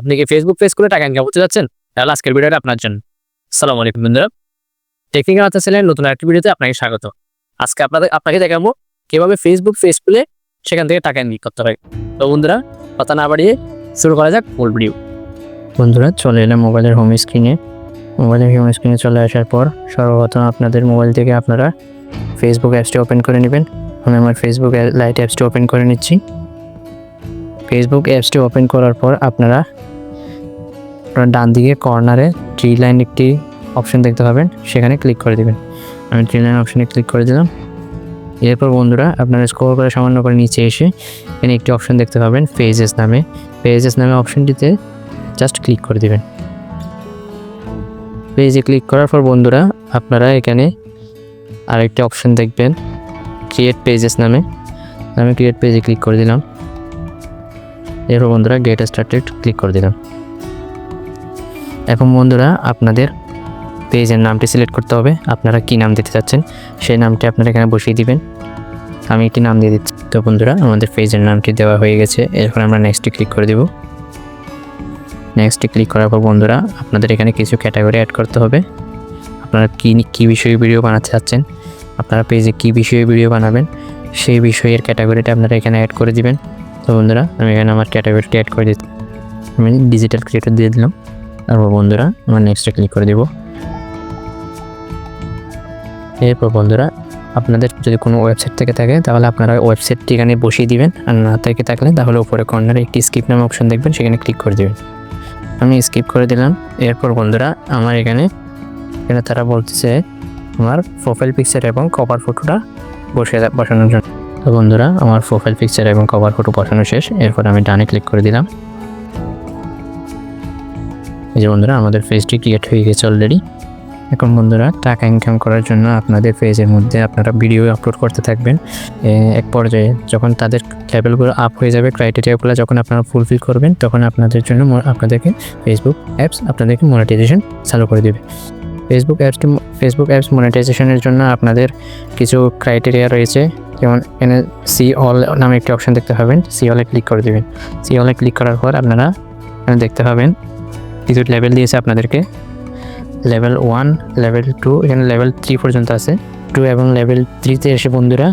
আপনি কি Facebook page করে টাকা ইনকাম করতে যাচ্ছেন? তাহলে আজকের ভিডিওটা আপনার জন্য। সালাম আলাইকুম বন্ধুরা। টেকনিক্যাল আর্থ চ্যানেলের নতুন একটা ভিডিওতে আপনাকে স্বাগত। আজকে আপনাদের, আপনাকে দেখাবো কীভাবে ফেসবুক পেজ খুলে সেখান থেকে টাকা ইনকাম করতে হয়। তো বন্ধুরা, কথা না বাড়িয়ে শুরু করা যাক মূল ভিডিও বন্ধুরা, চলে এলাম মোবাইলের হোম স্ক্রিনে মোবাইলের হোম স্ক্রিনে চলে আসার পর সর্বপ্রথম আপনাদের মোবাইল থেকে আপনারা ফেসবুক অ্যাপসটি ওপেন করে নেবেন। আমি আমার ফেসবুক লাইট অ্যাপসটি ওপেন করে নিচ্ছি। ফেসবুক অ্যাপসটি ওপেন করার পর আপনারা আপনারা ডান দিকে কর্নারে থ্রি লাইন একটি অপশন দেখতে পাবেন, সেখানে ক্লিক করে দেবেন। আমি ট্রি লাইন অপশনে ক্লিক করে দিলাম। এরপর বন্ধুরা, আপনারা স্ক্রল করে সামান্য করে নিচে এসে এখানে একটি অপশন দেখতে পাবেন পেজেস নামে। পেজেস নামে অপশনটিতে জাস্ট ক্লিক করে দিবেন। পেজে ক্লিক করার পর বন্ধুরা, আপনারা এখানে আরেকটি অপশন দেখবেন ক্রিয়েট পেজেস নামে। আমি ক্রিয়েট পেজে ক্লিক করে দিলাম। এরপর বন্ধুরা গেট স্টার্টেড ক্লিক করে দিলাম। এখন বন্ধুরা আপনাদের পেজের নামটি সিলেক্ট করতে হবে। আপনারা কি নাম দিতে চাচ্ছেন? সেই নামটি আপনারা এখানে বসিয়ে দিবেন। আমি একটি নাম দিয়ে দিচ্ছি। তো বন্ধুরা, আমাদের পেজের নামটি দেওয়া হয়ে গেছে। এরপর আমরা নেক্সটে ক্লিক করে দেবো। নেক্সটে ক্লিক করার পর বন্ধুরা, আপনাদের এখানে কিছু ক্যাটাগরি অ্যাড করতে হবে। আপনারা কী কী বিষয়ে ভিডিও বানাতে চাচ্ছেন? আপনারা পেজে কী বিষয়ে ভিডিও বানাবেন? সেই বিষয়ের ক্যাটাগরিটা আপনারা এখানে অ্যাড করে দিবেন। তো বন্ধুরা, আমি এখানে আমার ক্যাটাগরিটি অ্যাড করে দিচ্ছি। আমি ডিজিটাল ক্রিয়েটর দিয়ে দিলাম। তারপর বন্ধুরা, আমার নেক্সটে ক্লিক করে দেবো। এরপর বন্ধুরা, আপনাদের যদি কোনো ওয়েবসাইট থেকে থাকে, তাহলে আপনারা ওয়েবসাইটটি এখানে বসিয়ে দিবেন। আর না থেকে থাকলে, তাহলে উপরে কর্নারে একটি স্কিপ নামে অপশন দেখবেন, সেখানে ক্লিক করে দেবেন। আমি স্কিপ করে দিলাম। এরপর বন্ধুরা, আমার এখানে এখানে তারা বলতেছে, আমার প্রোফাইল পিকচার এবং কভার ফটোটা বসে বসানোর জন্য। তো বন্ধুরা, আমার প্রোফাইল পিকচার এবং কভার ফটো বসানো শেষ। এরপর আমি ডানে ক্লিক করে দিলাম। এই যে বন্ধুরা, আমাদের ফেসটি ক্রিয়েট হয়ে গেছে অলরেডি এখন বন্ধুরা, টাকা ইনকাম করার জন্য আপনাদের পেজের মধ্যে আপনারা ভিডিও আপলোড করতে থাকবেন। এক পর্যায়ে যখন তাদের লেভেলগুলো আপ হয়ে যাবে ক্রাইটেরিয়াগুলো যখন আপনারা ফুলফিল করবেন, তখন আপনাদের জন্য আপনাদেরকে ফেসবুক অ্যাপস আপনাদেরকে মনিটাইজেশন চালু করে দেবে। ফেসবুক অ্যাপসটি ফেসবুক অ্যাপস মনিটাইজেশনের জন্য আপনাদের কিছু ক্রাইটেরিয়া রয়েছে। যেমন, এনে সি অল নামে একটি অপশন দেখতে পাবেন। সি অলে ক্লিক করে দেবেন। সি অলে ক্লিক করার পর আপনারা দেখতে পাবেন কিছু লেভেল দিয়েছে আপনাদেরকে। লেভেল ওয়ান লেভেল টু এখানে লেভেল থ্রি পর্যন্ত আছে। টু এবং লেভেল থ্রিতে এসে বন্ধুরা,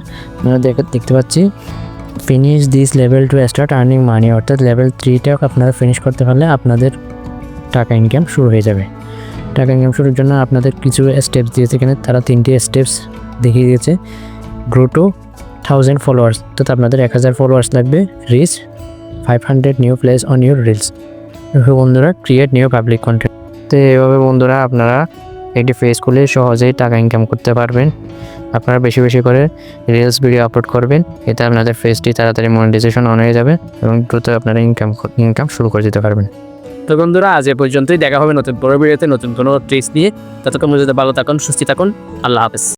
আমরা দেখ- দেখতে পাচ্ছি finish this level to start earning money অর্থাৎ লেভেল থ্রিটা আপনারা ফিনিশ করতে পারলে আপনাদের টাকা ইনকাম শুরু হয়ে যাবে। টাকা ইনকাম শুরুর জন্য আপনাদের কিছু স্টেপস দিয়েছে এখানে, তারা তিনটি স্টেপস দেখিয়ে দিয়েছে। গ্রো টু থাউজেন্ড ফলোয়ার্স অর্থাৎ আপনাদের এক হাজার ফলোয়ার্স লাগবে reach five hundred new plays on your reels বন্ধুরা ক্রিয়েট নিউ পাবলিক কন্টেন্ট তো এভাবে বন্ধুরা আপনারা একটি ফেস খুলে সহজেই টাকা ইনকাম করতে পারবেন। আপনারা বেশি বেশি করে রিলস ভিডিও আপলোড করবেন। এতে আপনাদের ফেসটি তাড়াতাড়ি মনিটাইজেশন অন হয়ে যাবে এবং দ্রুত আপনারা ইনকাম ইনকাম শুরু করে দিতে পারবেন। তো বন্ধুরা, আজ এ পর্যন্তই। দেখা হবে নতুন বড় ভিডিওতে নতুন কোনো ট্রিক্স নিয়ে। ততক্ষণ পর্যন্ত ভালো থাকুন, সুস্থ থাকুন। আল্লাহ হাফেজ।